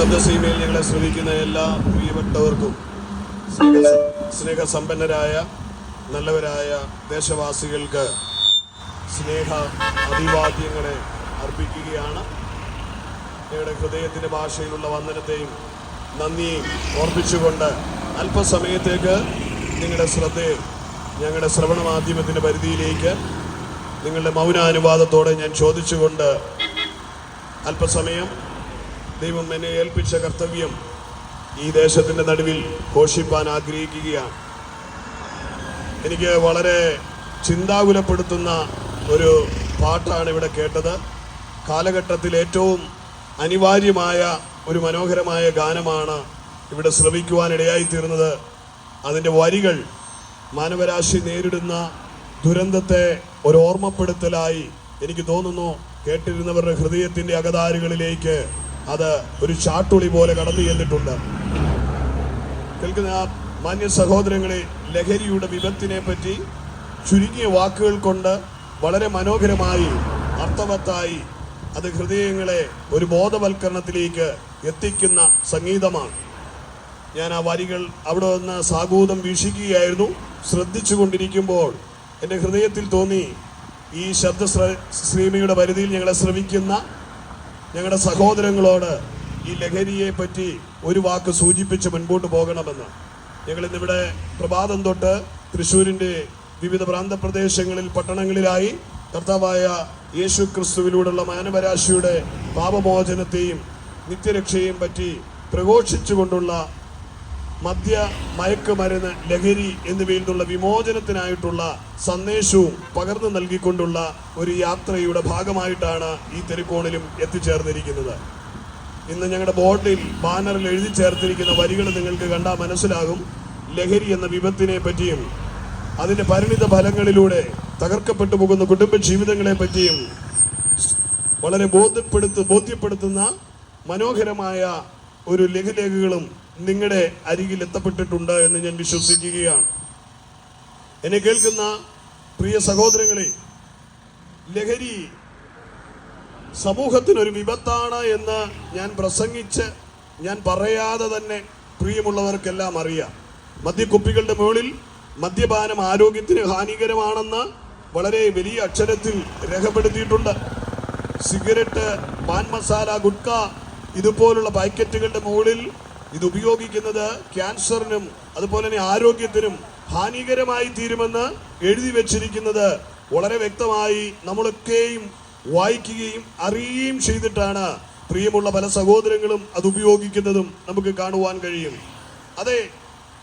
ശബ്ദസീമയിൽ ഞങ്ങളെ ശ്രമിക്കുന്ന എല്ലാ പ്രിയപ്പെട്ടവർക്കും സ്നേഹ സ്നേഹസമ്പന്നരായ നല്ലവരായ ദേശവാസികൾക്ക് സ്നേഹ അഭിവാദ്യങ്ങളെ അർപ്പിക്കുകയാണ്. ഞങ്ങളുടെ ഹൃദയത്തിന്റെ ഭാഷയിലുള്ള വന്ദനത്തെയും നന്ദിയും ഓർപ്പിച്ചുകൊണ്ട് അല്പസമയത്തേക്ക് നിങ്ങളുടെ ശ്രദ്ധയെ ഞങ്ങളുടെ ശ്രവണ മാധ്യമത്തിന്റെ പരിധിയിലേക്ക് നിങ്ങളുടെ മൗനാനുവാദത്തോടെ ഞാൻ ചോദിച്ചുകൊണ്ട് അല്പസമയം ദൈവം എന്നെ ഏൽപ്പിച്ച കർത്തവ്യം ഈ ദേശത്തിന്റെ നടുവിൽ ഘോഷിപ്പാൻ ആഗ്രഹിക്കുകയാണ്. എനിക്ക് വളരെ ചിന്താകുലപ്പെടുത്തുന്ന ഒരു പാട്ടാണ് ഇവിടെ കേട്ടത്. കാലഘട്ടത്തിൽ ഏറ്റവും അനിവാര്യമായ ഒരു മനോഹരമായ ഗാനമാണ് ഇവിടെ ശ്രവിക്കുവാനിടയായി തീർന്നത്. അതിന്റെ വരികൾ മാനവരാശി നേരിടുന്ന ദുരന്തത്തെ ഒരു ഓർമ്മപ്പെടുത്തലായി എനിക്ക് തോന്നുന്നു. കേട്ടിരുന്നവരുടെ ഹൃദയത്തിന്റെ അകതാരുകളിലേക്ക് അത് ഒരു ചാട്ടുളി പോലെ കടന്നു ചെന്നിട്ടുണ്ട്. കേൾക്കുന്ന മാന്യ സഹോദരങ്ങളെ ലഹരിയുടെ വിപത്തിനെ പറ്റി ചുരുങ്ങിയ വാക്കുകൾ കൊണ്ട് വളരെ മനോഹരമായി അർത്ഥവത്തായി അത് ഹൃദയങ്ങളെ ഒരു ബോധവൽക്കരണത്തിലേക്ക് എത്തിക്കുന്ന സംഗീതമാണ്. ഞാൻ ആ വരികൾ അവിടെ നിന്ന് സാഗൂതം വീക്ഷിക്കുകയായിരുന്നു. ശ്രദ്ധിച്ചു കൊണ്ടിരിക്കുമ്പോൾ എന്റെ ഹൃദയത്തിൽ തോന്നി ഈ ശബ്ദ ശ്രീമയുടെ പരിധിയിൽ ഞങ്ങളെ ശ്രമിക്കുന്ന ഞങ്ങളുടെ സഹോദരങ്ങളോട് ഈ ലഹരിയെ പറ്റി ഒരു വാക്ക് സൂചിപ്പിച്ച് മുൻപോട്ട് പോകണമെന്ന്. ഞങ്ങൾ ഇന്നിവിടെ പ്രഭാതം തൊട്ട് തൃശ്ശൂരിന്റെ വിവിധ പ്രാന്തപ്രദേശങ്ങളിൽ പട്ടണങ്ങളിലായി കർത്താവായ യേശു ക്രിസ്തുവിലൂടെയുള്ള മാനവരാശിയുടെ പാപമോചനത്തെയും നിത്യരക്ഷയെയും പറ്റി പ്രഘോഷിച്ചുകൊണ്ടുള്ള മദ്യ മയക്കുമരുന്ന് ലഹരി എന്നിവയിൽ നിന്നുള്ള വിമോചനത്തിനായിട്ടുള്ള സന്ദേശവും പകർന്നു നൽകിക്കൊണ്ടുള്ള ഒരു യാത്രയുടെ ഭാഗമായിട്ടാണ് ഈ തെരുക്കോണിലും എത്തിച്ചേർന്നിരിക്കുന്നത്. ഇന്ന് ഞങ്ങളുടെ ബോർഡിൽ ബാനറിൽ എഴുതി ചേർത്തിരിക്കുന്ന വരികൾ നിങ്ങൾക്ക് കണ്ടാൽ മനസ്സിലാകും. ലഹരി എന്ന വിപത്തിനെ പറ്റിയും അതിന്റെ പരിണിത ഫലങ്ങളിലൂടെ തകർക്കപ്പെട്ടു പോകുന്ന കുടുംബ ജീവിതങ്ങളെ പറ്റിയും വളരെ ബോധ്യപ്പെടുത്തു ബോധ്യപ്പെടുത്തുന്ന മനോഹരമായ ഒരു ലഘുലേഖകളും നിങ്ങളുടെ അരികിൽ എത്തപ്പെട്ടിട്ടുണ്ട് എന്ന് ഞാൻ വിശ്വസിക്കുകയാണ്. എന്നെ കേൾക്കുന്ന പ്രിയ സഹോദരങ്ങളെ ലഹരി സമൂഹത്തിനൊരു വിപത്താണ് എന്ന് ഞാൻ പ്രസംഗിച്ച് ഞാൻ പറയാതെ തന്നെ പ്രിയമുള്ളവർക്കെല്ലാം അറിയാം. മദ്യക്കുപ്പികളുടെ മുകളിൽ മദ്യപാനം ആരോഗ്യത്തിന് ഹാനികരമാണെന്ന് വളരെ വലിയ അക്ഷരത്തിൽ രേഖപ്പെടുത്തിയിട്ടുണ്ട്. സിഗരറ്റ് പാൻ മസാല ഗുഡ്ക ഇതുപോലുള്ള പാക്കറ്റുകളുടെ മുകളിൽ ഇത് ഉപയോഗിക്കുന്നത് ക്യാൻസറിനും അതുപോലെ തന്നെ ആരോഗ്യത്തിനും ഹാനികരമായി തീരുമെന്ന് എഴുതി വെച്ചിരിക്കുന്നത് വളരെ വ്യക്തമായി നമ്മളൊക്കെയും വായിക്കുകയും അറിയുകയും ചെയ്തിട്ടാണ് പ്രിയമുള്ള പല സഹോദരങ്ങളും അത് ഉപയോഗിക്കുന്നതും നമുക്ക് കാണുവാൻ കഴിയും. അതെ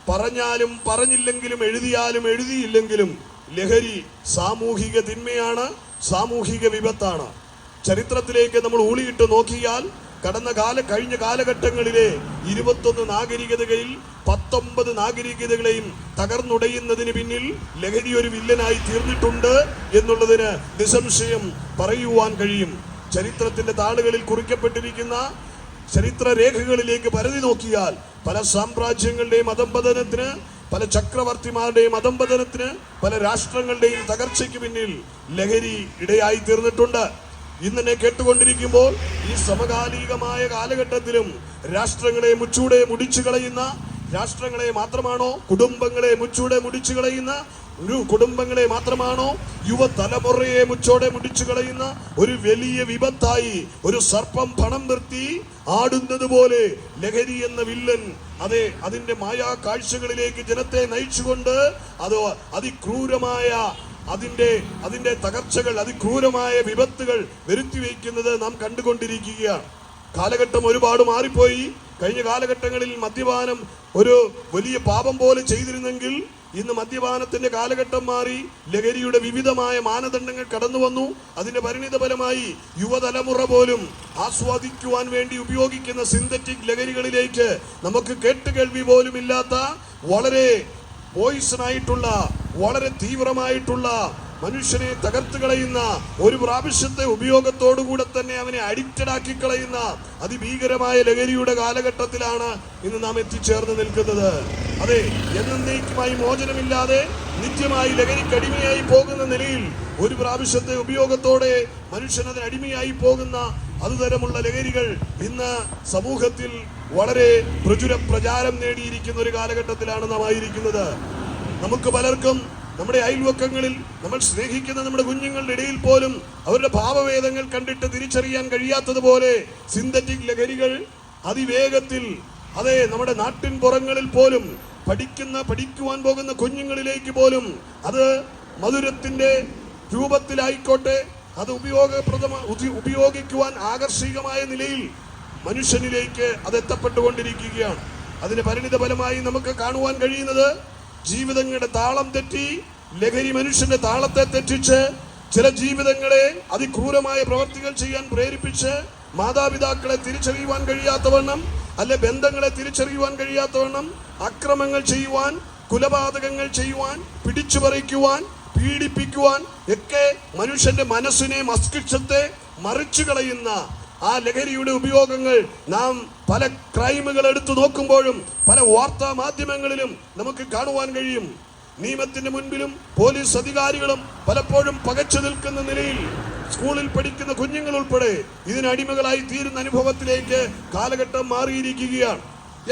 പറഞ്ഞാലും പറഞ്ഞില്ലെങ്കിലും എഴുതിയാലും എഴുതിയില്ലെങ്കിലും ലഹരി സാമൂഹിക തിന്മയാണ് സാമൂഹിക വിപത്താണ്. ചരിത്രത്തിലേക്ക് നമ്മൾ ഊളിയിട്ട് നോക്കിയാൽ കടന്ന കാല കഴിഞ്ഞ കാലഘട്ടങ്ങളിലെ ഇരുപത്തൊന്ന് നാഗരികതകളിൽ പത്തൊമ്പത് നാഗരികതകളെയും തകർന്നുടയുന്നതിന് പിന്നിൽ ലഹരി ഒരു വില്ലനായി തീർന്നിട്ടുണ്ട് എന്നുള്ളതിന് നിസംശയം പറയുവാൻ കഴിയും. ചരിത്രത്തിന്റെ താളുകളിൽ കുറിക്കപ്പെട്ടിരിക്കുന്ന ചരിത്ര രേഖകളിലേക്ക് പരതി നോക്കിയാൽ പല സാമ്രാജ്യങ്ങളുടെയും അധംപതനത്തിന് പല ചക്രവർത്തിമാരുടെയും അധംപതനത്തിന് പല രാഷ്ട്രങ്ങളുടെയും തകർച്ചയ്ക്ക് പിന്നിൽ ലഹരി ഇടയായി തീർന്നിട്ടുണ്ട്. ഇന്നെ കേട്ടുകൊണ്ടിരിക്കുമ്പോൾ ഈ സമകാലികമായ കാലഘട്ടത്തിലും രാഷ്ട്രങ്ങളെ മുച്ചൂടെ മുടിച്ചു കളയുന്ന രാഷ്ട്രങ്ങളെ മാത്രമാണോ കുടുംബങ്ങളെ മുച്ചൂടെ മുടിച്ചു കളയുന്ന ഒരു കുടുംബങ്ങളെ മാത്രമാണോ യുവതലമുറയെ മുച്ചോടെ മുടിച്ചു കളയുന്ന ഒരു വലിയ വിപത്തായി ഒരു സർപ്പം പണം നിർത്തി ആടുന്നത് പോലെ ലഹരി എന്ന വില്ലൻ അതെ അതിന്റെ മായാ കാഴ്ചകളിലേക്ക് ജനത്തെ നയിച്ചുകൊണ്ട് അത് അതിക്രൂരമായ അതിന്റെ അതിന്റെ തകർച്ചകൾ അതിക്രൂരമായ വിപത്തുകൾ വരുത്തി വയ്ക്കുന്നത് നാം കണ്ടുകൊണ്ടിരിക്കുകയാണ്. കാലഘട്ടം ഒരുപാട് മാറിപ്പോയി. കഴിഞ്ഞ കാലഘട്ടങ്ങളിൽ മദ്യപാനം ഒരു വലിയ പാപം പോലെ ചെയ്തിരുന്നെങ്കിൽ ഇന്ന് മദ്യപാനത്തിന്റെ കാലഘട്ടം മാറി ലഹരിയുടെ വിവിധമായ മാനദണ്ഡങ്ങൾ കടന്നു വന്നു. അതിന്റെ പരിണിത ഫലമായി യുവതലമുറ പോലും ആസ്വാദിക്കുവാൻ വേണ്ടി ഉപയോഗിക്കുന്ന സിന്തറ്റിക് ലഹരികളിലേക്ക് നമുക്ക് കേട്ടുകേൾവി പോലും ഇല്ലാത്ത വളരെ പോയിസൺ ആയിട്ടുള്ള വളരെ തീവ്രമായിട്ടുള്ള മനുഷ്യനെ തകർത്ത് കളയുന്ന ഒരു പ്രാവശ്യത്തെ ഉപയോഗത്തോടുകൂടെ തന്നെ അവനെ അഡിക്റ്റഡ് ആക്കി കളയുന്ന അതിഭീകരമായ ലഹരിയുടെ കാലഘട്ടത്തിലാണ് ഇന്ന് നാം എത്തിച്ചേർന്ന് നിൽക്കുന്നത്. അതെ എന്നേക്കുമായി മോചനമില്ലാതെ നിത്യമായി ലഹരിക്ക് അടിമയായി പോകുന്ന നിലയിൽ ഒരു പ്രാവശ്യത്തെ ഉപയോഗത്തോടെ മനുഷ്യൻ അതിന് അടിമയായി പോകുന്ന അതുതരമുള്ള ലഹരികൾ ഇന്ന് സമൂഹത്തിൽ വളരെ പ്രചുര പ്രചാരം നേടിയിരിക്കുന്ന ഒരു കാലഘട്ടത്തിലാണ് നാം ആയിരിക്കുന്നത്. നമുക്ക് പലർക്കും നമ്മുടെ അയൽവക്കങ്ങളിൽ നമ്മൾ സ്നേഹിക്കുന്ന നമ്മുടെ കുഞ്ഞുങ്ങളുടെ ഇടയിൽ പോലും അവരുടെ ഭാവവേദങ്ങൾ കണ്ടിട്ട് തിരിച്ചറിയാൻ കഴിയാത്തതുപോലെ സിന്തറ്റിക് ലഹരികൾ അതിവേഗത്തിൽ അതെ നമ്മുടെ നാട്ടിൻ പുറങ്ങളിൽ പോലും പഠിക്കുന്ന പഠിക്കുവാൻ പോകുന്ന കുഞ്ഞുങ്ങളിലേക്ക് പോലും അത് മധുരത്തിന്റെ രൂപത്തിലായിക്കോട്ടെ അത് ഉപയോഗപ്രദമ ഉപയോഗിക്കുവാൻ ആകർഷികമായ നിലയിൽ മനുഷ്യനിലേക്ക് അത് എത്തപ്പെട്ടുകൊണ്ടിരിക്കുകയാണ് അതിന് പരിണിത ഫലമായി നമുക്ക് കാണുവാൻ കഴിയുന്നത് ജീവിതങ്ങളുടെ താളം തെറ്റി ലഹരി മനുഷ്യന്റെ താളത്തെ തെറ്റിച്ച് ചില ജീവിതങ്ങളെ അതിക്രൂരമായ പ്രവർത്തികൾ ചെയ്യാൻ പ്രേരിപ്പിച്ച് മാതാപിതാക്കളെ തിരിച്ചറിയുവാൻ കഴിയാത്തവണ്ണം അല്ലെ ബന്ധങ്ങളെ തിരിച്ചറിയുവാൻ കഴിയാത്തവണ്ണം അക്രമങ്ങൾ ചെയ്യുവാൻ കുലപാതകങ്ങൾ ചെയ്യുവാൻ പിടിച്ചുപറിക്കുവാൻ പീഡിപ്പിക്കുവാൻ ഒക്കെ മനുഷ്യന്റെ മനസ്സിനെ മസ്തിഷ്കത്തെ മറിച്ചു കളയുന്ന ആ ലഹരിയുടെ ഉപയോഗങ്ങൾ നാം പല ക്രൈമുകൾ എടുത്തു നോക്കുമ്പോഴും പല വാർത്താ മാധ്യമങ്ങളിലും നമുക്ക് കാണുവാൻ കഴിയും. നിയമത്തിന്റെ മുൻപിലും പോലീസ് അധികാരികളും പലപ്പോഴും പകച്ചു നിൽക്കുന്ന നിലയിൽ സ്കൂളിൽ പഠിക്കുന്ന കുഞ്ഞുങ്ങൾ ഉൾപ്പെടെ ഇതിനടിമകളായി തീരുന്ന അനുഭവത്തിലേക്ക് കാലഘട്ടം മാറിയിരിക്കുകയാണ്.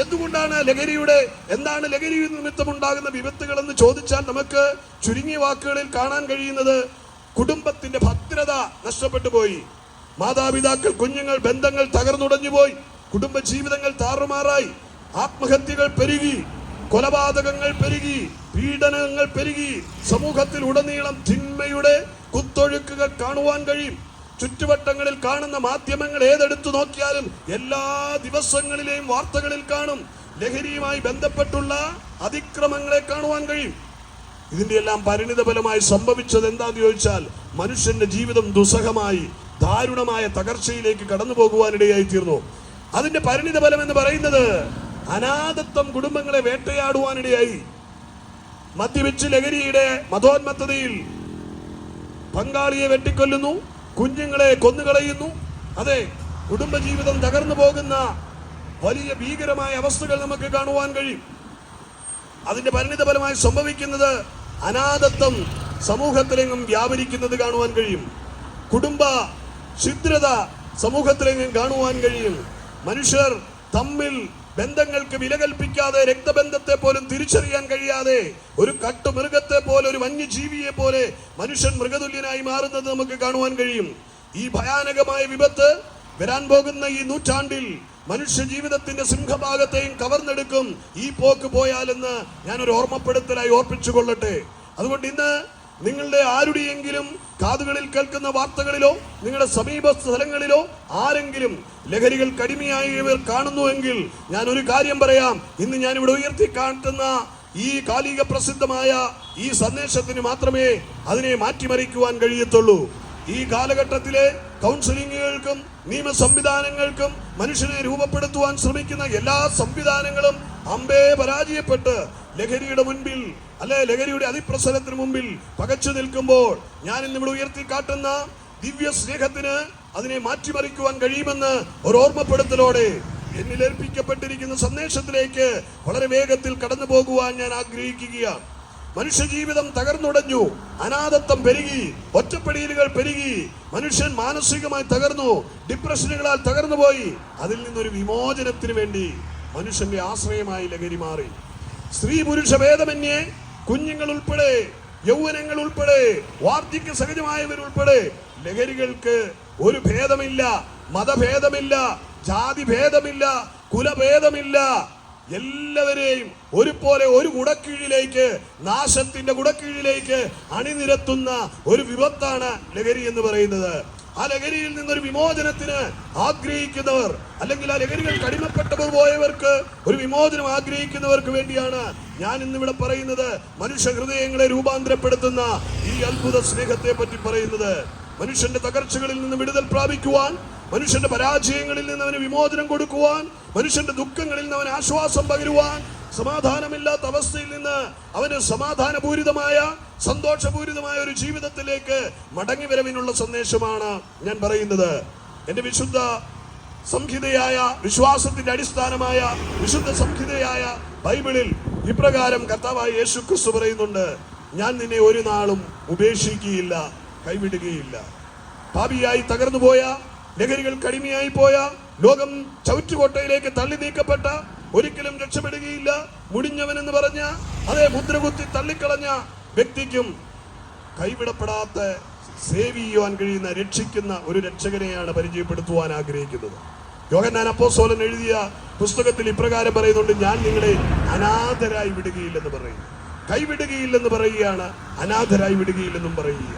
എന്തുകൊണ്ടാണ് ലഹരിയുടെ എന്താണ് ലഹരി നിമിത്തമുണ്ടാകുന്ന വിപത്തുകൾ എന്ന് ചോദിച്ചാൽ നമുക്ക് ചുരുങ്ങിയ വാക്കുകളിൽ കാണാൻ കഴിയുന്നത് കുടുംബത്തിന്റെ ഭദ്രത നഷ്ടപ്പെട്ടു പോയി. മാതാപിതാക്കൾ കുഞ്ഞുങ്ങൾ ബന്ധങ്ങൾ തകർന്നുടഞ്ഞു പോയി. കുടുംബ ജീവിതങ്ങൾ താറുമാറായി. ആത്മഹത്യകൾ പെരുകി. കൊലപാതകങ്ങൾ പെരുകി. പീഡനങ്ങൾ പെരുകി. സമൂഹത്തിൽ ഉടനീളം തിന്മയുടെ കുത്തൊഴുക്കുകൾ കാണുവാൻ കഴിയും. ചുറ്റുവട്ടങ്ങളിൽ കാണുന്ന മാധ്യമങ്ങൾ ഏതെടുത്തു നോക്കിയാലും എല്ലാ ദിവസങ്ങളിലെയും വാർത്തകളിൽ കാണും. ലഹരിയുമായി ബന്ധപ്പെട്ടുള്ള അതിക്രമങ്ങളെ കാണുവാൻ കഴിയും. ഇതിന്റെ എല്ലാം പരിണിതഫലമായി സംഭവിച്ചത് എന്താന്ന് ചോദിച്ചാൽ മനുഷ്യന്റെ ജീവിതം ദുസ്സഹമായി. ദാരുണമായ തകർച്ചയിലേക്ക് കടന്നു പോകുവാനിടയായി തീർന്നു. അതിന്റെ പരിണിത ഫലം എന്ന് പറയുന്നത് അനാഥത്വം കുടുംബങ്ങളെ വേട്ടയാടുവാനിടയായി. മദ്യപിച്ച് ലഹരിയുടെ മതോന്മത്തതയിൽ പങ്കാളിയെ വെട്ടിക്കൊല്ലുന്നു കുഞ്ഞുങ്ങളെ കൊന്നുകളയുന്നു. അതെ കുടുംബജീവിതം തകർന്നു പോകുന്ന വലിയ ഭീകരമായ അവസ്ഥകൾ നമുക്ക് കാണുവാൻ കഴിയും. അതിന്റെ പരിണിതഫലമായി സംഭവിക്കുന്നത് അനാഥത്വം സമൂഹത്തിലെങ്ങും വ്യാപരിക്കുന്നത് കാണുവാൻ കഴിയും. കുടുംബ ഛിദ്രത സമൂഹത്തിലെങ്ങും കാണുവാൻ കഴിയും. മനുഷ്യർ തമ്മിൽ ബന്ധങ്ങൾക്ക് വില കൽപ്പിക്കാതെ രക്തബന്ധത്തെ പോലും തിരിച്ചറിയാൻ കഴിയാതെ ഒരു കട്ടുമൃഗത്തെ പോലെ ഒരു വന്യജീവിയെ പോലെ മനുഷ്യൻ മൃഗതുല്യനായി മാറുന്നത് നമുക്ക് കാണുവാൻ കഴിയും. ഈ ഭയാനകമായ വിപത്ത് വരാൻ പോകുന്ന ഈ നൂറ്റാണ്ടിൽ മനുഷ്യ ജീവിതത്തിന്റെ സിംഹഭാഗത്തെയും കവർന്നെടുക്കും ഈ പോക്ക് പോയാലെന്ന് ഞാനൊരു ഓർമ്മപ്പെടുത്തലായി ഓർപ്പിച്ചു കൊള്ളട്ടെ അതുകൊണ്ട് ഇന്ന് നിങ്ങളുടെ ആരുടെയെങ്കിലും കാതുകളിൽ കേൾക്കുന്ന വാർത്തകളിലോ നിങ്ങളുടെ സമീപ സ്ഥലങ്ങളിലോ ആരെങ്കിലും ലഹരികൾ കടിമയായവർ കാണുന്നുവെങ്കിൽ ഞാൻ ഒരു കാര്യം പറയാം. ഇന്ന് ഞാൻ ഇവിടെ ഉയർത്തി കാട്ടുന്ന ഈ കാലിക പ്രസിദ്ധമായ ഈ സന്ദേശത്തിന് മാത്രമേ അതിനെ മാറ്റിമറിക്കുവാൻ കഴിയത്തുള്ളൂ. ഈ കാലഘട്ടത്തിലെ കൗൺസിലിങ്ങുകൾക്കും നിയമ സംവിധാനങ്ങൾക്കും മനുഷ്യനെ രൂപപ്പെടുത്തുവാൻ ശ്രമിക്കുന്ന എല്ലാ സംവിധാനങ്ങളും അമ്പേ പരാജയപ്പെട്ട് ലഹരിയുടെ മുൻപിൽ അല്ലെ ലഹരിയുടെ അതിപ്രസരത്തിന് മുമ്പിൽ പകച്ചു നിൽക്കുമ്പോൾ ഞാൻ ഇന്നിവിടെ ഉയർത്തി കാട്ടുന്ന ദിവ്യ സ്നേഹത്തിന് അതിനെ മാറ്റിമറിക്കുവാൻ കഴിയുമെന്ന് ഒരു ഓർമ്മപ്പെടുത്തലോടെ എന്നിൽ ഏൽപ്പിക്കപ്പെട്ടിരിക്കുന്ന സന്ദേശത്തിലേക്ക് വളരെ വേഗത്തിൽ കടന്നു പോകുവാൻ ഞാൻ ആഗ്രഹിക്കുകയാണ്. മനുഷ്യജീവിതം തകർന്നുടഞ്ഞു അനാഥത്വം പെരുകി ഒറ്റപ്പെടിയലുകൾ പെരുകി മനുഷ്യൻ മാനസികമായി തകർന്നു ഡിപ്രഷനുകളാൽ തകർന്നുപോയി. അതിൽ നിന്നൊരു വിമോചനത്തിന് വേണ്ടി മനുഷ്യന്റെ ആശ്രയമായി ലഹരി മാറി. സ്ത്രീ പുരുഷ ഭേദമന്യേ കുഞ്ഞുങ്ങൾ ഉൾപ്പെടെ യൗവനങ്ങൾ ഉൾപ്പെടെ വാർദ്ധക്യ സഹജമായവരുൾപ്പെടെ ലഹരികൾക്ക് ഒരു ഭേദമില്ല മതഭേദമില്ല ജാതി ഭേദമില്ല കുലഭേദമില്ല. എല്ലാവരെയും ഒരുപോലെ ഒരു കുടക്കീഴിലേക്ക് നാശത്തിന്റെ കുടക്കീഴിലേക്ക് അണിനിരത്തുന്ന ഒരു വിപത്താണ് ലഹരി എന്ന് പറയുന്നത്. ആ ലഹരിയിൽ നിന്നൊരു വിമോചനത്തിന് ആഗ്രഹിക്കുന്നവർ അല്ലെങ്കിൽ ആ ലഹരികൾ കടിമപ്പെട്ടവർ പോയവർക്ക് ഒരു വിമോചനം ആഗ്രഹിക്കുന്നവർക്ക് വേണ്ടിയാണ് ഞാൻ ഇന്നിവിടെ പറയുന്നത്. മനുഷ്യ ഹൃദയങ്ങളെ രൂപാന്തരപ്പെടുത്തുന്ന ഈ അത്ഭുത സ്നേഹത്തെ പറ്റി പറയുന്നത്. മനുഷ്യന്റെ തകർച്ചകളിൽ നിന്ന് വിടുതൽ പ്രാപിക്കുവാൻ മനുഷ്യന്റെ പരാജയങ്ങളിൽ നിന്ന് അവന് വിമോചനം കൊടുക്കുവാൻ മനുഷ്യന്റെ ദുഃഖങ്ങളിൽ നിന്ന് അവന് ആശ്വാസം പകരുവാൻ സമാധാനമില്ലാത്ത അവസ്ഥയിൽ നിന്ന് അവന് സമാധാനപൂരിതമായ സന്തോഷപൂരിതമായ ഒരു ജീവിതത്തിലേക്ക് മടങ്ങി വരവിനുള്ള സന്ദേശമാണ് ഞാൻ പറയുന്നത്. എന്റെ വിശുദ്ധ സംഹിതയായ വിശ്വാസത്തിന്റെ അടിസ്ഥാനമായ വിശുദ്ധ സംഹിതയായ ബൈബിളിൽ ഇപ്രകാരം കർത്താവായ യേശു ക്രിസ്തു പറയുന്നുണ്ട് ഞാൻ നിന്നെ ഒരു നാളും ഉപേക്ഷിക്കുകയില്ല കൈവിടുകയില്ല. പാപിയായി തകർന്നുപോയ ലഹരികൾ കടിമയായി പോയ ലോകം ചവിറ്റുകോട്ടയിലേക്ക് തള്ളി നീക്കപ്പെട്ട ഒരിക്കലും രക്ഷപ്പെടുകയില്ല. മുടിഞ്ഞവൻ എന്ന് പറഞ്ഞ അതേ മുദ്രകുത്തി തള്ളിക്കളഞ്ഞ വ്യക്തിക്കും കൈവിടപ്പെടാത്ത സേവ് ചെയ്യുവാൻ കഴിയുന്ന രക്ഷിക്കുന്ന ഒരു രക്ഷകനെയാണ് പരിചയപ്പെടുത്തുവാൻ ആഗ്രഹിക്കുന്നത്. യോഹന്നാൻ അപ്പോസോലൻ എഴുതിയ പുസ്തകത്തിൽ ഇപ്രകാരം പറയുന്നുണ്ട് ഞാൻ നിങ്ങളെ അനാഥരായി വിടുകയില്ലെന്ന് പറയും കൈവിടുകയില്ലെന്ന് പറയുകയാണ് അനാഥരായി വിടുകയില്ലെന്നും പറയുക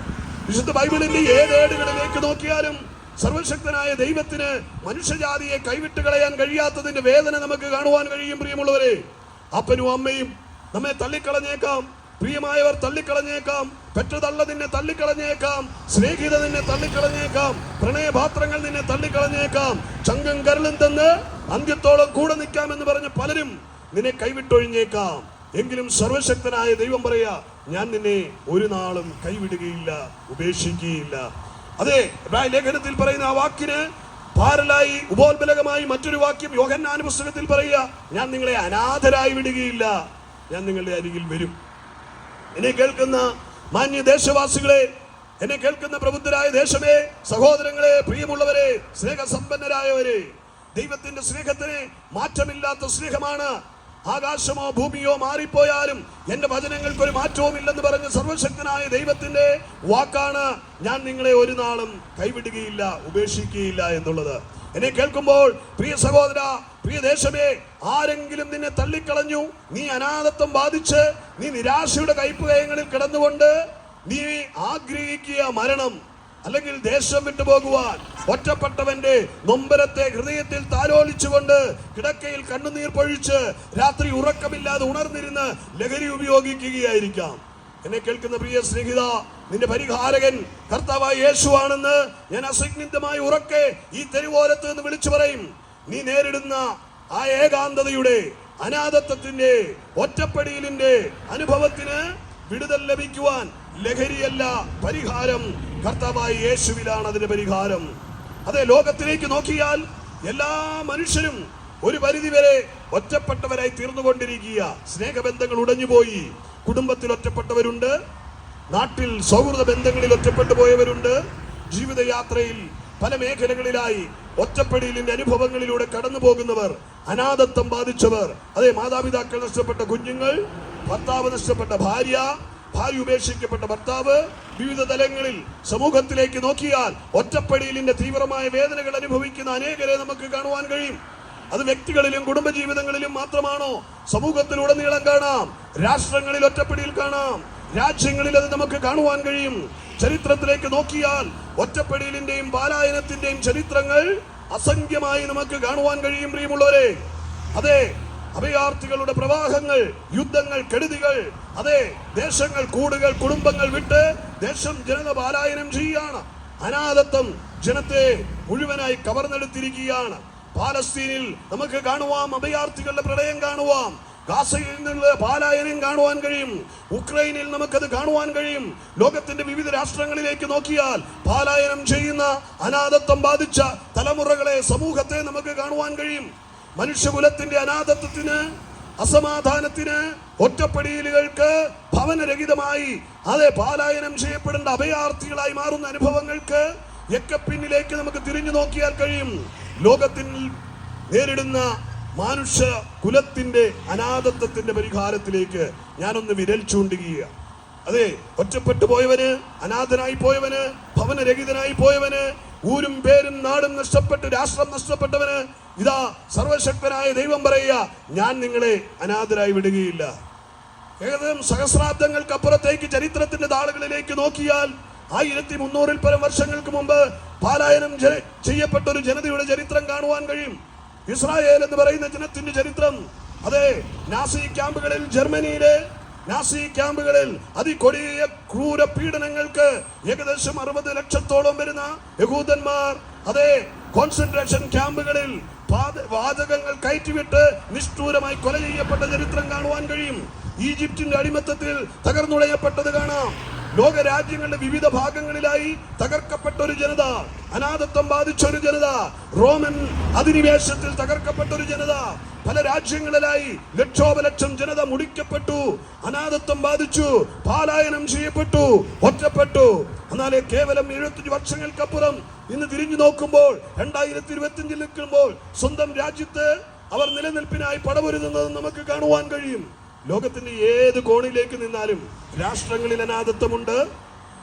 വിശുദ്ധ ബൈബിളിന്റെ ഏതേടുകളിലേക്ക് നോക്കിയാലും സർവശക്തനായ ദൈവത്തിന് മനുഷ്യജാതിയെ കൈവിട്ട് കളയാൻ കഴിയാത്തതിന്റെ വേദന നമുക്ക് കാണുവാൻ കഴിയും പ്രിയമുള്ളവരെ. അപ്പനും അമ്മയും നമ്മെ തള്ളിക്കളഞ്ഞേക്കാം. പ്രിയമായവർ തള്ളിക്കളഞ്ഞേക്കാം. പെറ്റതള്ള നിന്നെ തള്ളിക്കളഞ്ഞേക്കാം. സ്നേഹിത നിന്നെ തള്ളിക്കളഞ്ഞേക്കാം. പ്രണയപാത്രങ്ങൾ നിന്നെ തള്ളിക്കളഞ്ഞേക്കാം. ചങ്കം കരളും തന്ന് അന്ത്യത്തോളം കൂടെ നിൽക്കാം എന്ന് പറഞ്ഞ പലരും നിന്നെ കൈവിട്ടൊഴിഞ്ഞേക്കാം. എങ്കിലും സർവശക്തനായ ദൈവം പറയാ ഞാൻ നിന്നെ ഒരു നാളും കൈവിടുകയില്ല ഉപേക്ഷിക്കുകയില്ല. അതെ ലേഖനത്തിൽ പറയുന്ന ആ വാക്കിന് പാരലായി ഉപോത്ബലകമായി മറ്റൊരു വാക്യം യോഗന്നാന പുസ്തകത്തിൽ പറയുക ഞാൻ നിങ്ങളെ അനാഥരായി വിടുകയില്ല ഞാൻ നിങ്ങളുടെ അരികിൽ വരും. എന്നെ കേൾക്കുന്ന മാന്യ ദേശവാസികളെ എന്നെ കേൾക്കുന്ന പ്രബുദ്ധരായ ദേശമേ സഹോദരങ്ങളെ പ്രിയമുള്ളവരെ സ്നേഹസമ്പന്നരായവരെ ദൈവത്തിന്റെ സ്നേഹത്തിന് മാറ്റമില്ലാത്ത സ്നേഹമാണ് ആകാശമോ ഭൂമിയോ മാറിപ്പോയാലും എന്റെ വചനങ്ങൾക്ക് ഒരു മാറ്റവും ഇല്ലെന്ന് പറഞ്ഞ സർവശക്തനായ ദൈവത്തിന്റെ വാക്കാണ് ഞാൻ നിങ്ങളെ ഒരു നാളും കൈവിടുകയില്ല ഉപേക്ഷിക്കുകയില്ല എന്നുള്ളത്. എന്നെ കേൾക്കുമ്പോൾ പ്രിയ സഹോദര പ്രിയ ദേശമേ ആരെങ്കിലും നിന്നെ തള്ളിക്കളഞ്ഞു നീ അനാഥത്വം ബാധിച്ച് നീ നിരാശയുടെ കയ്പ്പുകയങ്ങളിൽ കിടന്നുകൊണ്ട് നീ ആഗ്രഹിക്കുക മരണം അല്ലെങ്കിൽ ദേശം വിട്ടുപോകുവാൻ ഒറ്റപ്പെട്ടവന്റെ നൊമ്പരത്തെ ഹൃദയത്തിൽ താലോലിച്ചുകൊണ്ട് കിടക്കയിൽ കണ്ണുനീർ പൊഴിച്ച് രാത്രി ഉറക്കമില്ലാതെ ഉണർന്നിരുന്ന് ലഹരി ഉപയോഗിക്കുകയായിരിക്കാം. എന്നെ കേൾക്കുന്ന പ്രിയ സ്നേഹിത നിന്റെ പരിഹാരകൻ കർത്താവായ യേശുവാണെന്ന് ഞാൻ അസംഗിതമായി ഉറക്കെ ഈ തെരുവോരത്ത് നിന്ന് വിളിച്ചു പറയും. നീ നേരിടുന്ന ആ ഏകാന്തതയുടെ അനാഥത്വത്തിന്റെ ഒറ്റപ്പെടിയിലിന്റെ അനുഭവത്തിന് വിടുതൽ ലഭിക്കുവാൻ ലഹരിയല്ല പരിഹാരം കർത്താവായ യേശുവിലാണ് അതിന്റെ പരിഹാരം. അതെ ലോകത്തിലേക്ക് നോക്കിയാൽ എല്ലാ മനുഷ്യരും ഒരു പരിധിവരെ ഒറ്റപ്പെട്ടവരായി തീർന്നുകൊണ്ടിരിക്കുക. സ്നേഹബന്ധങ്ങൾ ഉടഞ്ഞുപോയി. കുടുംബത്തിൽ ഒറ്റപ്പെട്ടവരുണ്ട്. നാട്ടിൽ സൗഹൃദ ബന്ധങ്ങളിൽ ഒറ്റപ്പെട്ടു പോയവരുണ്ട്. ജീവിതയാത്രയിൽ പല മേഖലകളിലായി ഒറ്റപ്പെടിയിലിന്റെ അനുഭവങ്ങളിലൂടെ കടന്നു പോകുന്നവർ അനാഥത്വം ബാധിച്ചവർ അതെ മാതാപിതാക്കൾ നഷ്ടപ്പെട്ട കുഞ്ഞുങ്ങൾ ഭർത്താവ് നഷ്ടപ്പെട്ട ഭാര്യ ഭാര്യ ഉപേക്ഷിക്കപ്പെട്ട ഭർത്താവ് വിവിധ തലങ്ങളിൽ സമൂഹത്തിലേക്ക് നോക്കിയാൽ ഒറ്റപ്പടിയിലിന്റെ തീവ്രമായ വേദനകൾ അനുഭവിക്കുന്ന അനേകരെ നമുക്ക് കാണുവാൻ കഴിയും. അത് വ്യക്തികളിലും കുടുംബജീവിതങ്ങളിലും മാത്രമാണോ? സമൂഹത്തിലുടനീളം കാണാം. രാഷ്ട്രങ്ങളിൽ ഒറ്റപ്പടിയിൽ കാണാം. രാജ്യങ്ങളിൽ അത് നമുക്ക് കാണുവാൻ കഴിയും. ചരിത്രത്തിലേക്ക് നോക്കിയാൽ ഒറ്റപ്പെടലിന്റെയും പാലായനത്തിന്റെയും ചരിത്രങ്ങൾ അസംഖ്യമായി നമുക്ക് കാണുവാൻ കഴിയും പ്രിയമുള്ളവരെ. അതെ അഭയാർത്ഥികളുടെ പ്രവാഹങ്ങൾ യുദ്ധങ്ങൾ കെടുതികൾ അതെ ദേശങ്ങൾ കൂടുകൾ കുടുംബങ്ങൾ വിട്ട് ദേശം ജനത പാലായനം ചെയ്യുകയാണ്. അനാഥത്വം ജനത്തെ മുഴുവനായി കവർന്നെടുത്തിരിക്കുകയാണ്. പാലസ്തീനിൽ നമുക്ക് കാണുവാം അഭയാർത്ഥികളുടെ പ്രളയം കാണുവാം. ഗാസയിൽ നിന്നുള്ള പാലായനം കാണുവാൻ കഴിയും. ഉക്രൈനിൽ നമുക്കത് കാണുവാൻ കഴിയും. ലോകത്തിന്റെ വിവിധ രാഷ്ട്രങ്ങളിലേക്ക് നോക്കിയാൽ പാലായനം ചെയ്യുന്ന അനാഥത്വം ബാധിച്ച തലമുറകളെ സമൂഹത്തെ നമുക്ക് കാണുവാൻ കഴിയും. മനുഷ്യകുലത്തിന്റെ അനാഥത്വത്തിന് അസമാധാനത്തിന് ഒറ്റപ്പെടിയലുകൾക്ക് ഭവനരഹിതമായി അതെ പാലായനം ചെയ്യപ്പെടേണ്ട അഭയാർത്ഥികളായി മാറുന്ന അനുഭവങ്ങൾക്ക് ഒക്കെ പിന്നിലേക്ക് നമുക്ക് തിരിഞ്ഞു നോക്കിയാൽ കഴിയും. ലോകത്തിൽ നേരിടുന്ന മനുഷ്യ കുലത്തിന്റെ അനാഥത്വത്തിന്റെ പരിഹാരത്തിലേക്ക് ഞാനൊന്ന് വിരൽ ചൂണ്ടുകയാണ് അതെ ഒറ്റപ്പെട്ടു പോയവന് അനാഥനായി പോയവന് ഭവനരഹിതനായി പോയവന് ഊരും പേരും നാടും നഷ്ടപ്പെട്ട് രാഷ്ട്രം നഷ്ടപ്പെട്ടവന് ഇതാ സർവശക്തനായ ദൈവം പറയുക ഞാൻ നിങ്ങളെ അനാഥരായി വിടുകയില്ല. ഏകദേശം സഹസ്രാബ്ദങ്ങൾക്ക് അപ്പുറത്തേക്ക് ചരിത്രത്തിന്റെ താളുകളിലേക്ക് നോക്കിയാൽ ആയിരത്തി മുന്നൂറിൽ പരം വർഷങ്ങൾക്ക് മുമ്പ് പാലായനം ചെയ്യപ്പെട്ട ഒരു ജനതയുടെ ചരിത്രം കാണുവാൻ കഴിയും. ഇസ്രായേൽ എന്ന് പറയുന്ന ജനത്തിന്റെ ചരിത്രം. അതെ നാസി ക്യാമ്പുകളിൽ ജർമ്മനിയിലെ നാസി ക്യാമ്പുകളിൽ അതികൊടിയ ക്രൂര പീഡനങ്ങൾക്ക് ഏകദേശം അറുപത് ലക്ഷത്തോളം വരുന്ന യഹൂദന്മാർ അതെ കോൺസെൻട്രേഷൻ ക്യാമ്പുകളിൽ വാചകങ്ങൾ കയറ്റിവിട്ട് നിഷ്ഠൂരമായി കൊല ചെയ്യപ്പെട്ട ചരിത്രം കാണുവാൻ കഴിയും. ഈജിപ്തിന്റെ അടിമത്തത്തിൽ തകർന്നുളയപ്പെട്ടത് കാണാം. ലോക രാജ്യങ്ങളുടെ വിവിധ ഭാഗങ്ങളിലായി തകർക്കപ്പെട്ട ഒരു ജനത അനാഥത്വം ബാധിച്ച ഒരു ജനത റോമൻ അധിനിവേശത്തിൽ തകർക്കപ്പെട്ട ഒരു ജനത പല രാജ്യങ്ങളിലായി ലക്ഷോപലക്ഷം ജനത മുടിക്കപ്പെട്ടു അനാഥത്വം ബാധിച്ചു പാലായനം ചെയ്യപ്പെട്ടു ഒറ്റപ്പെട്ടു. എന്നാലേ കേവലം എഴുപത്തഞ്ച് വർഷങ്ങൾക്കപ്പുറം ഇന്ന് തിരിഞ്ഞു നോക്കുമ്പോൾ രണ്ടായിരത്തി ഇരുപത്തിയഞ്ചിൽ നിൽക്കുമ്പോൾ സ്വന്തം രാജ്യത്ത് അവർ നിലനിൽപ്പിനായി പടപൊരുതുന്നത് നമുക്ക് കാണുവാൻ കഴിയും. ലോകത്തിന്റെ ഏത് കോണിലേക്ക് നിന്നാലും രാഷ്ട്രങ്ങളിൽ അനാഥത്വമുണ്ട്.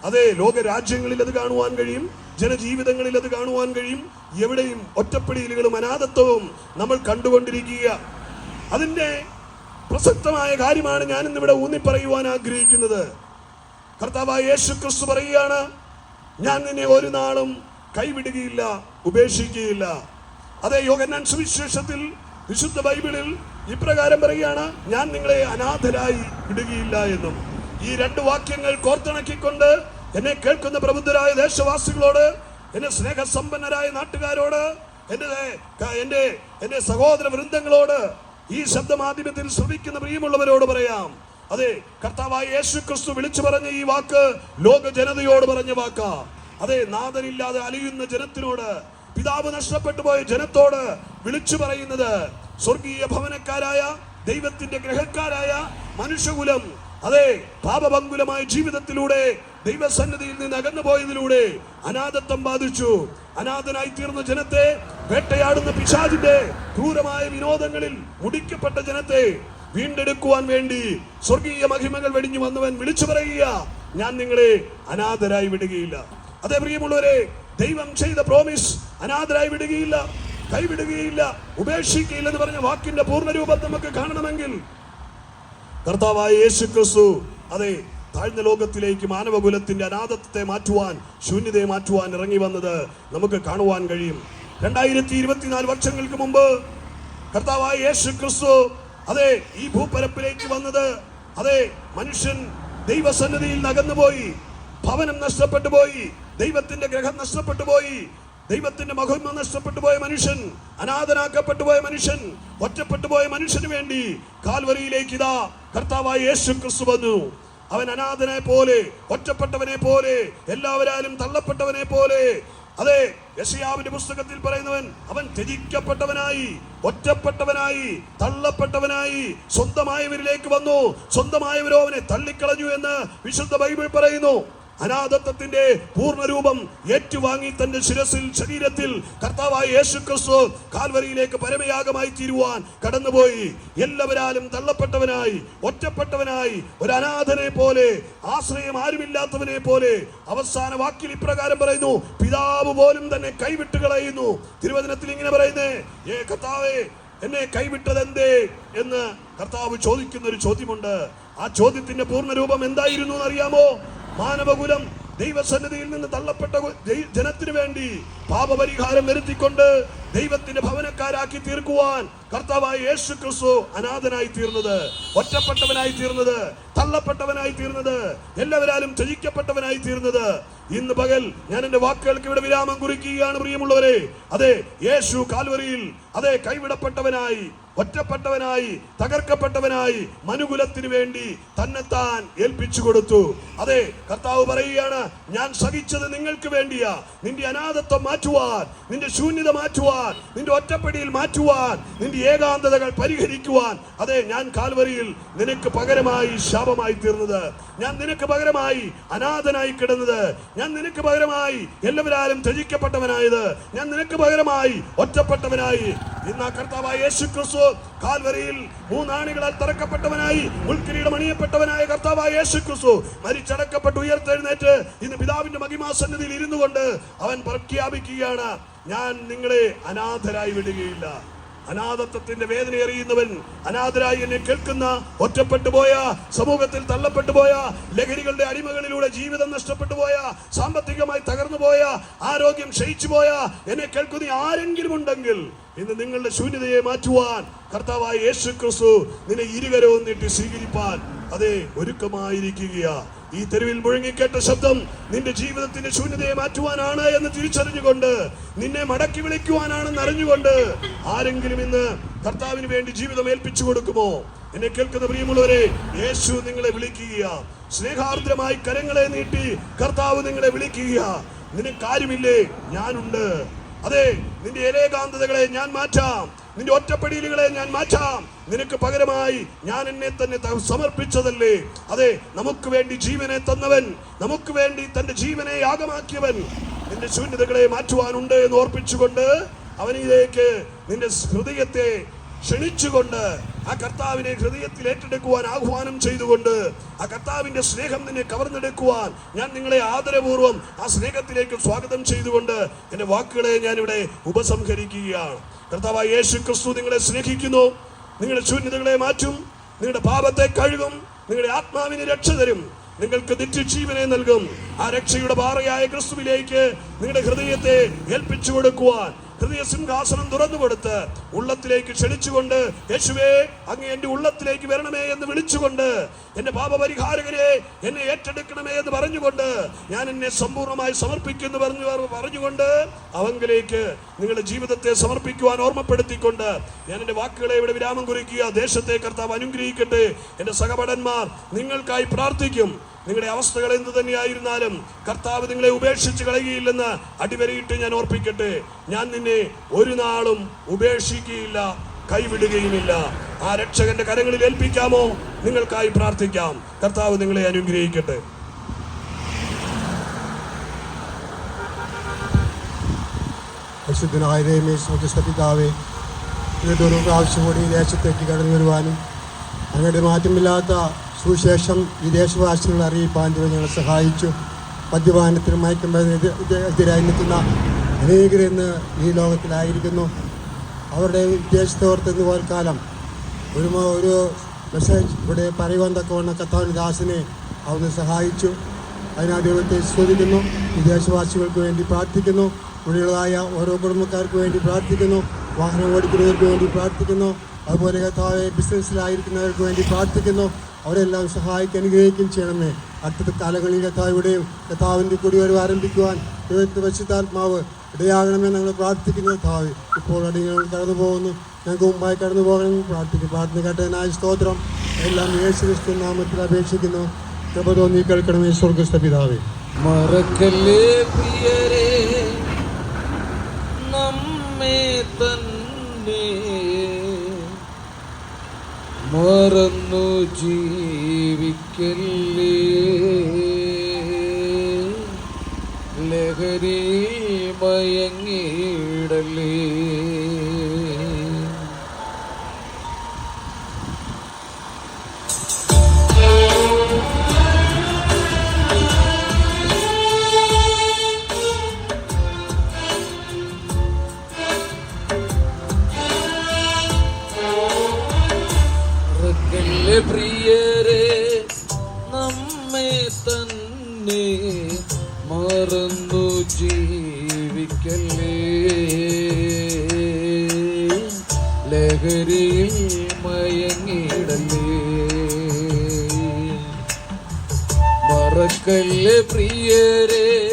അതെ ലോക രാജ്യങ്ങളിൽ അത് കാണുവാൻ കഴിയും. ജനജീവിതങ്ങളിൽ അത് കാണുവാൻ കഴിയും. എവിടെയും ഒറ്റപ്പെടിയലുകളും അനാഥത്വവും നമ്മൾ കണ്ടുകൊണ്ടിരിക്കുക. അതിന്റെ പ്രസക്തമായ കാര്യമാണ് ഞാൻ ഇന്നിവിടെ ഊന്നി പറയുവാൻ ആഗ്രഹിക്കുന്നത്. കർത്താവായ യേശു ക്രിസ്തു പറയുകയാണ് ഞാൻ നിന്നെ ഒരു നാളും കൈവിടുകയില്ല ഉപേക്ഷിക്കുകയില്ല. അതേ യോഗന്നാൻ സുവിശേഷത്തിൽ വിശുദ്ധ ബൈബിളിൽ ഇപ്രകാരം പറയുകയാണ് ഞാൻ നിങ്ങളെ അനാഥരായി വിടുകയില്ല എന്നും. ഈ രണ്ട് വാക്യങ്ങൾ കോർത്തിണക്കിക്കൊണ്ട് എന്നെ കേൾക്കുന്ന പ്രബുദ്ധരായ ദേശവാസികളോട് എന്നെ സ്നേഹസമ്പന്നരായ നാട്ടുകാരോട് എന്റെ എന്റെ എന്റെ സഹോദര വൃന്ദങ്ങളോട് ഈ ശബ്ദമാധ്യമത്തിൽ ശ്രമിക്കുന്ന പ്രിയമുള്ളവരോട് പറയാം. അതെ കർത്താവായ യേശു ക്രിസ്തു വിളിച്ചു പറഞ്ഞ ഈ വാക്ക് ലോക ജനതയോട് പറഞ്ഞ വാക്കാ. അതെ നാഥനില്ലാതെ അലിയുന്ന ജനത്തിനോട് പിതാവ് നഷ്ടപ്പെട്ടു പോയ ജനത്തോട് വിളിച്ചു പറയുന്നത് സ്വർഗീയ ഭവനക്കാരായ ദൈവത്തിന്റെ ഗ്രഹക്കാരായ മനുഷ്യകുലം അതെ പാപഭങ്കുലമായ ജീവിതത്തിലൂടെ ദൈവസന്നിധിയിൽ നിന്ന് അകന്നു പോയതിലൂടെ അനാഥത്വം ബാധിച്ചു. അനാഥനായി തീർന്ന ജനത്തെ വേട്ടയാടുന്ന പിശാചിന്റെ ക്രൂരമായ വിനോദങ്ങളിൽ മുടിക്കപ്പെട്ട ജനത്തെ വീണ്ടെടുക്കുവാൻ വേണ്ടി സ്വർഗീയ മഹിമകൾ വെടിഞ്ഞു വന്നവൻ വിളിച്ചു പറയുക ഞാൻ നിങ്ങളെ അനാഥരായി വിടുകയില്ല. അതേ പ്രിയമുള്ളവരെ ദൈവം ചെയ്ത പ്രോമിസ് അനാഥരായി വിടുകയില്ല കൈവിടുകയില്ല ഉപേക്ഷിക്കുകയില്ല എന്ന് പറഞ്ഞ വാക്കിന്റെ പൂർണരൂപം നമുക്ക് കാണണമെങ്കിൽ കർത്താവായ യേശു ക്രിസ്തു അതെ താഴ്ന്ന ലോകത്തിലേക്ക് മാനവകുലത്തിന്റെ അനാഥത്വത്തെ മാറ്റുവാൻ ശൂന്യതയെ മാറ്റുവാൻ ഇറങ്ങി വന്നത് നമുക്ക് കാണുവാൻ കഴിയും. രണ്ടായിരത്തി ഇരുപത്തിനാല് വർഷങ്ങൾക്ക് മുമ്പ് കർത്താവായ യേശു ക്രിസ്തു അതെ ഈ ഭൂപരപ്പിലേക്ക് വന്നത്. അതെ മനുഷ്യൻ ദൈവസന്നിധിയിൽ നകന്നുപോയി ഭവനം നഷ്ടപ്പെട്ടു പോയി ദൈവത്തിന്റെ ഗ്രഹം നഷ്ടപ്പെട്ടു പോയി ദൈവത്തിന്റെ മഹിമ നഷ്ടപ്പെട്ടു പോയ മനുഷ്യൻ അനാഥനാക്കപ്പെട്ടു പോയ മനുഷ്യൻ ഒറ്റപ്പെട്ടു പോയ മനുഷ്യന് വേണ്ടി കാൽവരിയിലേക്ക് ഇതാ കർത്താവായ യേശു ക്രിസ്തു വന്നു. അവൻ അനാഥനെ പോലെ ഒറ്റപ്പെട്ടവനെ പോലെ എല്ലാവരാലും തള്ളപ്പെട്ടവനെ പോലെ. അതെ യശയാവിന്റെ പുസ്തകത്തിൽ പറയുന്നവൻ അവൻ ത്യജിക്കപ്പെട്ടവനായി ഒറ്റപ്പെട്ടവനായി തള്ളപ്പെട്ടവനായി സ്വന്തമായവരിലേക്ക് വന്നു. സ്വന്തമായവരോ അവനെ തള്ളിക്കളഞ്ഞു എന്ന് വിശുദ്ധ ബൈബിൾ പറയുന്നു. അനാഥത്വത്തിന്റെ പൂർണരൂപം ഏറ്റുവാങ്ങി തന്റെ ശിരസിൽ ശരീരത്തിൽ കർത്താവായ യേശു ക്രിസ്തു കാൽവരിയിലേക്ക് പരമയാഗമായി തീരുവാൻ കടന്നുപോയി. എല്ലാവരാലും തള്ളപ്പെട്ടവനായി ഒറ്റപ്പെട്ടവനായി ഒരു അനാഥനെ പോലെ ആശ്രയം ആരുമില്ലാത്തവനെ പോലെ അവസാന വാക്കിൽ ഇപ്രകാരം പറയുന്നു പിതാവ് പോലും തന്നെ കൈവിട്ട് കളയുന്നു. തിരുവചനത്തിൽ ഇങ്ങനെ പറയുന്നേ ഏ കർത്താവേ എന്നെ കൈവിട്ടത് എന്തേ എന്ന് കർത്താവ് ചോദിക്കുന്ന ഒരു ചോദ്യമുണ്ട്. ആ ചോദ്യത്തിന്റെ പൂർണരൂപം എന്തായിരുന്നു എന്നറിയാമോ മാനവകുലം ദൈവസന്നിധിയിൽ നിന്ന് തള്ളപ്പെട്ട ജനത്തിനു വേണ്ടി പാപപരിഹാരം വരുത്തിക്കൊണ്ട് ദൈവത്തിന്റെ ഭവനക്കാരാക്കി തീർക്കുവാൻ കർത്താവായ യേശു ക്രിസ്തു അനാഥനായി തീർന്നത് ഒറ്റപ്പെട്ടവനായി തീർന്നത് തള്ളപ്പെട്ടവനായി തീർന്നത് എല്ലാവരാലും ത്യജിക്കപ്പെട്ടവനായി തീർന്നത്. ഇന്ന് പകൽ ഞാൻ എന്റെ വാക്കുകൾക്ക് ഇവിടെ വിരാമം കുറിക്കുകയാണ് പ്രിയമുള്ളവരെ. അതെ യേശു കാൽവരിയിൽ അതെ കൈവിടപ്പെട്ടവനായി ഒറ്റപ്പെട്ടവനായി തകർക്കപ്പെട്ടവനായി മനുകുലത്തിന് വേണ്ടി തന്നെത്താൻ ഏൽപ്പിച്ചു കൊടുത്തു. അതെ കർത്താവ് പറയുകയാണ് ഞാൻ സഹിച്ചത് നിങ്ങൾക്ക് വേണ്ടിയാ. നിന്റെ അനാഥത്വം മാറ്റുവാൻ നിന്റെ ശൂന്യത മാറ്റുവാൻ നിന്റെ ഒറ്റപ്പെടിയിൽ മാറ്റുവാൻ നിന്റെ ഏകാന്തതകൾ പരിഹരിക്കുവാൻ. അതെ ഞാൻ കാൽവരിയിൽ നിനക്ക് പകരമായി ശാപമായി തീർന്നത് ഞാൻ നിനക്ക് പകരമായി അനാഥനായി കിടന്നത്. ഞാൻ നിനക്ക് പകരമായി എല്ലാവരാലും ത്യജിക്കപ്പെട്ടവനായത് ഞാൻ നിനക്ക് പകരമായി ഒറ്റപ്പെട്ടവനായി. ഇന്ന് ആ കർത്താവായ യേശു ക്രിസ്തു കാൽവരിയിൽ മൂന്നാണികളാൽ തറക്കപ്പെട്ടവനായി മുൾക്കിരീടം അണിയപ്പെട്ടവനായ കർത്താവായ യേശു ക്രിസ്തു മരിച്ചടക്കപ്പെട്ട് ഉയർത്തെഴുന്നേറ്റ് ഇന്ന് പിതാവിന്റെ മഹിമാസന്നിധിയിൽ ഇരുന്നു കൊണ്ട് അവൻ പ്രഖ്യാപിക്കുകയാണ് ഞാൻ നിങ്ങളെ അനാഥരായി വിടുകയില്ല. അനാഥത്വത്തിന്റെ വേദന അറിയുന്നവൻ അനാഥരായി എന്നെ കേൾക്കുന്ന ഒറ്റപ്പെട്ടു പോയ സമൂഹത്തിൽ തള്ളപ്പെട്ടു പോയ ലഹരികളുടെ അടിമകളിലൂടെ ജീവിതം നഷ്ടപ്പെട്ടു പോയ സാമ്പത്തികമായി തകർന്നു പോയ ആരോഗ്യം ക്ഷയിച്ചു പോയ എന്നെ കേൾക്കുന്ന ആരെങ്കിലും ഉണ്ടെങ്കിൽ ഇന്ന് നിങ്ങളുടെ ശൂന്യതയെ മാറ്റുവാൻ കർത്താവായ യേശു ക്രിസ്തു നിന്നെ ഇരുകരവും നീട്ടി സ്വീകരിപ്പാൻ അതെ ഒരുക്കമായിരിക്കുക ഈ തെരുവിൽ മുഴങ്ങിക്കേട്ട ശബ്ദം നിന്റെ ജീവിതത്തിന്റെ ശൂന്യതയെ മാറ്റുവാനാണ് എന്ന് തിരിച്ചറിഞ്ഞുകൊണ്ട് നിന്നെ മടക്കി വിളിക്കുവാനാണെന്ന് അറിഞ്ഞുകൊണ്ട് ആരെങ്കിലും ഇന്ന് കർത്താവിന് വേണ്ടി ജീവിതം ഏൽപ്പിച്ചു കൊടുക്കുമോ? എന്നെ കേൾക്കുന്ന പ്രിയമുള്ളവരെ യേശു നിങ്ങളെ വിളിക്കുക സ്നേഹാർദ്രമായി കരങ്ങളെ നീട്ടി കർത്താവ് നിങ്ങളെ വിളിക്കുക നിനക്ക് കാര്യമില്ലേ? ഞാനുണ്ട്. അതെ നിന്റെ ഏകാന്തതകളെ ഞാൻ മാറ്റാം. നിന്റെ ഒറ്റപ്പെടിയിലുകളെ ഞാൻ മാറ്റാം. നിനക്ക് പകരമായി ഞാൻ എന്നെ തന്നെ സമർപ്പിച്ചതല്ലേ? അതെ നമുക്ക് വേണ്ടി ജീവനെ തന്നവൻ നമുക്ക് വേണ്ടി തന്റെ ജീവനെ യാഗമാക്കിയവൻ നിന്റെ ശൂന്യതകളെ മാറ്റുവാനുണ്ട് എന്ന് ഓർപ്പിച്ചുകൊണ്ട് അവനിലേക്ക് നിന്റെ ഹൃദയത്തെ ക്ഷണിച്ചുകൊണ്ട് ആ കർത്താവിനെ ഹൃദയത്തിൽ ഏറ്റെടുക്കുവാൻ ആഹ്വാനം ചെയ്തുകൊണ്ട് ആ കർത്താവിന്റെ സ്നേഹം നിന്നെ കവർന്നെടുക്കുവാൻ ഞാൻ നിങ്ങളെ ആദരപൂർവം ആ സ്നേഹത്തിലേക്ക് സ്വാഗതം ചെയ്തുകൊണ്ട് എന്റെ വാക്കുകളെ ഞാനിവിടെ ഉപസംഹരിക്കുകയാണ്. കർത്താവ് യേശു ക്രിസ്തു നിങ്ങളെ സ്നേഹിക്കുന്നു. നിങ്ങളുടെ ശൂന്യതകളെ മാറ്റും. നിങ്ങളുടെ പാപത്തെ കഴുകും. നിങ്ങളുടെ ആത്മാവിന് രക്ഷ തരും. നിങ്ങൾക്ക് നിത്യജീവനെ നൽകും. ആ രക്ഷയുടെ പാറയായ ക്രിസ്തുവിലേക്ക് നിങ്ങളുടെ ഹൃദയത്തെ ഏൽപ്പിച്ചു കൊടുക്കുവാൻ ഹൃദയ സിംഹാസനം തുറന്നു കൊടുത്ത് ഉള്ളത്തിലേക്ക് ക്ഷണിച്ചുകൊണ്ട് യേശുവേ അങ്ങ് എന്റെ ഉള്ളത്തിലേക്ക് വരണമേ എന്ന് വിളിച്ചുകൊണ്ട് എന്റെ പാപപരിഹാരകരെ എന്നെ ഏറ്റെടുക്കണമേ എന്ന് പറഞ്ഞുകൊണ്ട് ഞാൻ എന്നെ സമ്പൂർണമായി സമർപ്പിക്കുന്നു പറഞ്ഞു പറഞ്ഞുകൊണ്ട് അവങ്കിലേക്ക് നിങ്ങളുടെ ജീവിതത്തെ സമർപ്പിക്കുവാൻ ഓർമ്മപ്പെടുത്തിക്കൊണ്ട് ഞാൻ എന്റെ വാക്കുകളെ ഇവിടെ വിരാമം കുറിക്കുക. ദേശത്തെ കർത്താവ് അനുഗ്രഹിക്കട്ടെ. എന്റെ സഹപടന്മാർ നിങ്ങൾക്കായി പ്രാർത്ഥിക്കും. നിങ്ങളുടെ അവസ്ഥകൾ എന്ത് തന്നെയായിരുന്നാലും കർത്താവ് നിങ്ങളെ ഉപേക്ഷിച്ച് കളയുകയില്ലെന്ന് അടിവരയിട്ട് ഞാൻ ഓർപ്പിക്കട്ടെ. ഞാൻ നിന്നെ ഒരു നാളും ഉപേക്ഷിക്കുകയില്ല കൈവിടുകയുമില്ല. ആ രക്ഷകന്റെ കരങ്ങളിൽ ഏൽപ്പിക്കാമോ? നിങ്ങൾക്കായി പ്രാർത്ഥിക്കാം. കർത്താവ് നിങ്ങളെ അനുഗ്രഹിക്കട്ടെ. പരിശുദ്ധനായ പ്രാവശ്യം കൂടി ദേശത്തേക്ക് കടന്നു വരുവാനും അങ്ങയുടെ മാറ്റമില്ലാത്ത സുവിശേഷം ഈ ദേശവാസികളെ അറിയിപ്പാൻ ഞങ്ങളെ സഹായിച്ചു. മദ്യപാനത്തിനും മയക്കുമരുന്നിന് എതിരായി നിൽക്കുന്ന അനേകരിന്ന് ഈ ലോകത്തിലായിരിക്കുന്നു. അവരുടെ ഉദ്ദേശത്തോർത്ത് ഇന്ന് പോൽക്കാലം ഒരു ഒരു മെസ്സേജ് ഇവിടെ പറയുവാൻ തക്കവണ്ണം കത്താവിന് ദാസിനെ അവിടുന്ന് സഹായിച്ചു. അതിനാ ദൈവത്തെ സ്തുതിക്കുന്നു. വിദേശവാസികൾക്ക് വേണ്ടി പ്രാർത്ഥിക്കുന്നു. ഉള്ളിലായ ഓരോ കുടുംബക്കാർക്ക് വേണ്ടി പ്രാർത്ഥിക്കുന്നു. വാഹനം ഓടിക്കുന്നവർക്ക് വേണ്ടി പ്രാർത്ഥിക്കുന്നു. അതുപോലെ കർത്താവ് ബിസിനസ്സിലായിരിക്കുന്നവർക്ക് വേണ്ടി പ്രാർത്ഥിക്കുന്നു. അവരെല്ലാം സഹായിക്കാൻ അനുഗ്രഹിക്കുകയും ചെയ്യണമേ. അടുത്ത കാലങ്ങളിൽ കഥാവിടെയും കഥാവിന്റെ കൂടി വരവ് ആരംഭിക്കുവാൻ ദൈവത്തെ വശുദ്ധാത്മാവ് ഇടയാകണമെന്ന് ഞങ്ങൾ പ്രാർത്ഥിക്കുന്നു കഥാവ് ഇപ്പോൾ അടിയങ്ങൾ കടന്നു പോകുന്നു. ഞങ്ങൾക്ക് മുമ്പായി കടന്നു പോകണമെന്ന് പ്രാർത്ഥിക്കും പ്രാർത്ഥന കേട്ടതിനായ സ്തോത്രം. എല്ലാം യേശു ക്രിസ്തു നാമത്തിൽ അപേക്ഷിക്കുന്നു. കൃപ തോന്നി കേൾക്കണമേ സ്വർഗസ്ഥ പിതാവേ. മറക്കല്ലേ മറന്നു ജീവിക്കല്ലേ? ലഹരി മയങ്ങിടല്ലേ തന്നെ മറന്നു ജീവിക്കല്ലേ? ലഹരിയിൽ മയങ്ങിടല്ലേ? മറക്കല്ലേ പ്രിയരെ?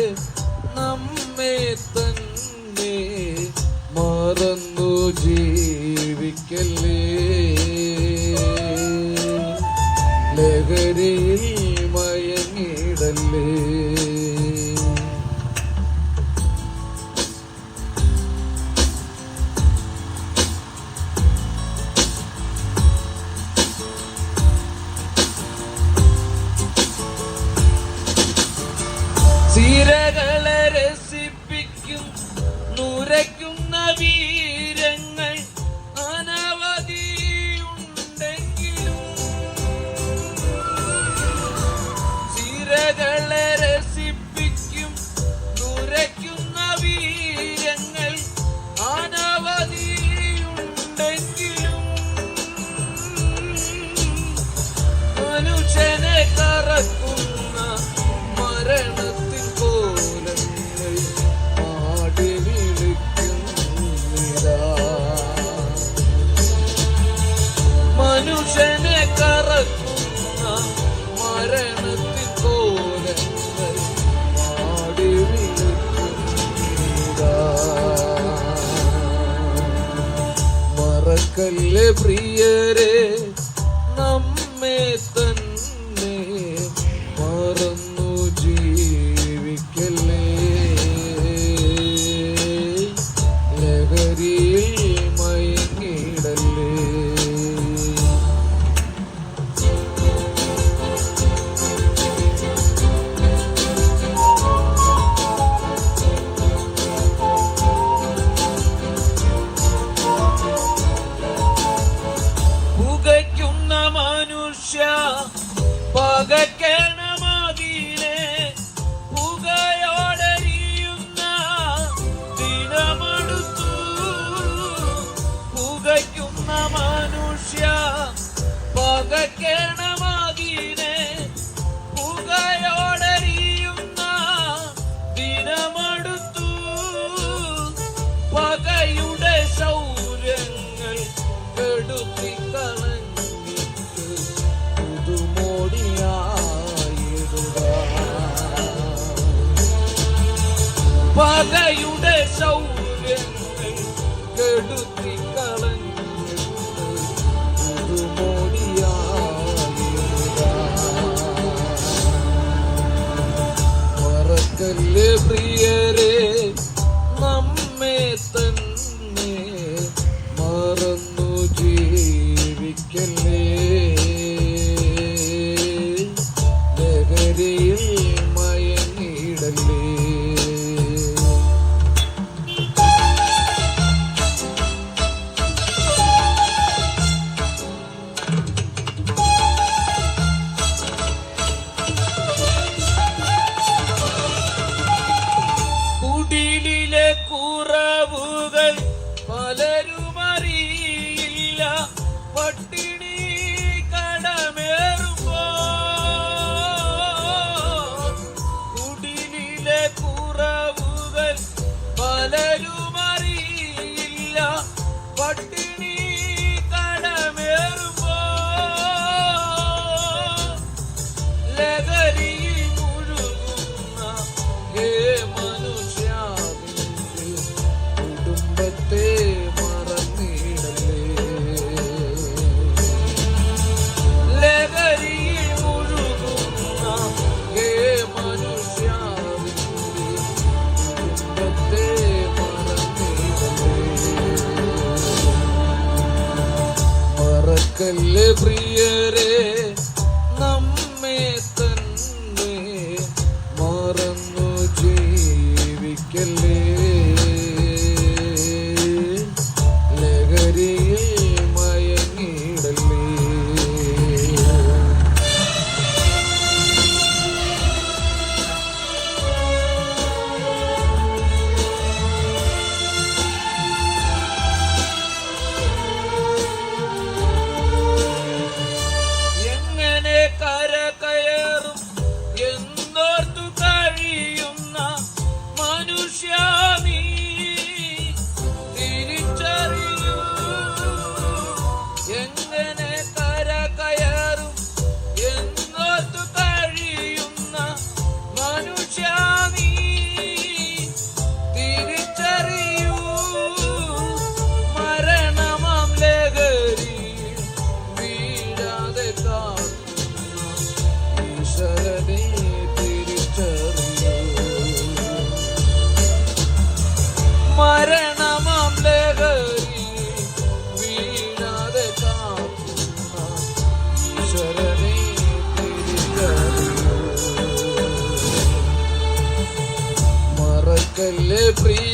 പകയുടെ ശൗര്യങ്ങൾ കെടുത്തി മറക്കല്ലേ പ്രിയരെ? മറക്കല്ലേ പ്രിയരെ